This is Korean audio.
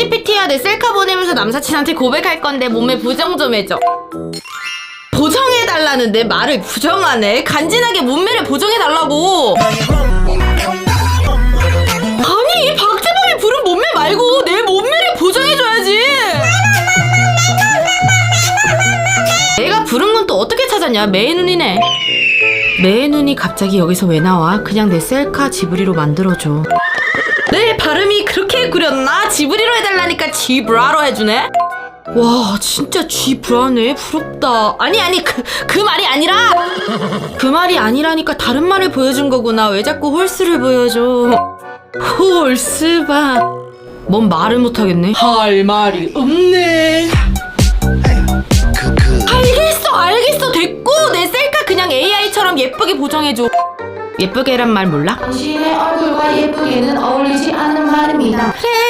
챗GPT야 내 셀카 보내면서 남사친한테 고백할 건데 몸에 부정 좀 해줘. 보정해달라는데 말을 부정하네. 간지나게 몸매를 보정해달라고. 아니 박재범이 부른 몸매 말고 내 몸매를 보정해줘야지. 내가 부른 건 또 어떻게 찾았냐? 매의 눈이네. 매의 눈이 갑자기 여기서 왜 나와? 그냥 내 셀카 지브리로 만들어줘. 내 발음이 그렇게 구렸나? 지브리로 해달라니까 지브라로 해주네? 와 진짜 지브라네. 부럽다. 아니 아니 그, 그 말이 아니라. 그 말이 아니라니까 다른 말을 보여준 거구나. 왜 자꾸 홀스를 보여줘? 홀스바. 뭔 말을 못하겠네. 할 말이 없네. 알겠어 알겠어. 됐고 내 셀카 그냥 AI처럼 예쁘게 보정해줘 예쁘게란 말 몰라? 당신의 얼굴과 예쁘게는 어울리지 않는 말입니다. 그래 더